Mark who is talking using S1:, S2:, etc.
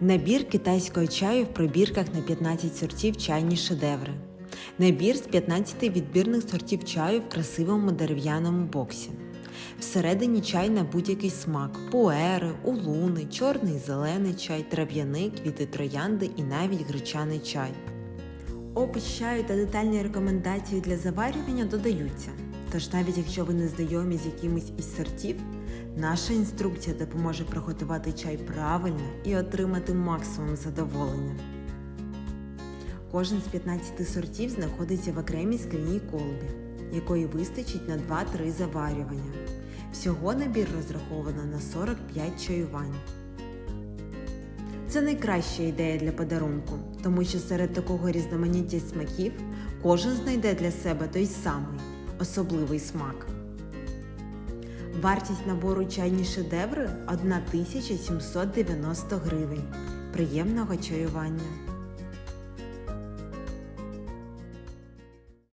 S1: Набір китайського чаю в пробірках на 15 сортів чайні шедеври. Набір з 15 відбірних сортів чаю в красивому дерев'яному боксі. Всередині чай на будь-який смак: пуери, улуни, чорний зелений чай, трав'яний, квіти троянди і навіть гречаний чай. Опис чаю та детальні рекомендації для заварювання додаються. Тож навіть якщо ви не знайомі з якимось із сортів, наша інструкція допоможе приготувати чай правильно і отримати максимум задоволення. Кожен з 15 сортів знаходиться в окремій скляній колбі, якої вистачить на 2-3 заварювання. Всього набір розраховано на 45 чаювань. Це найкраща ідея для подарунку, тому що серед такого різноманіття смаків кожен знайде для себе той самий особливий смак. Вартість набору чайні шедеври 1790 гривень. Приємного чаювання!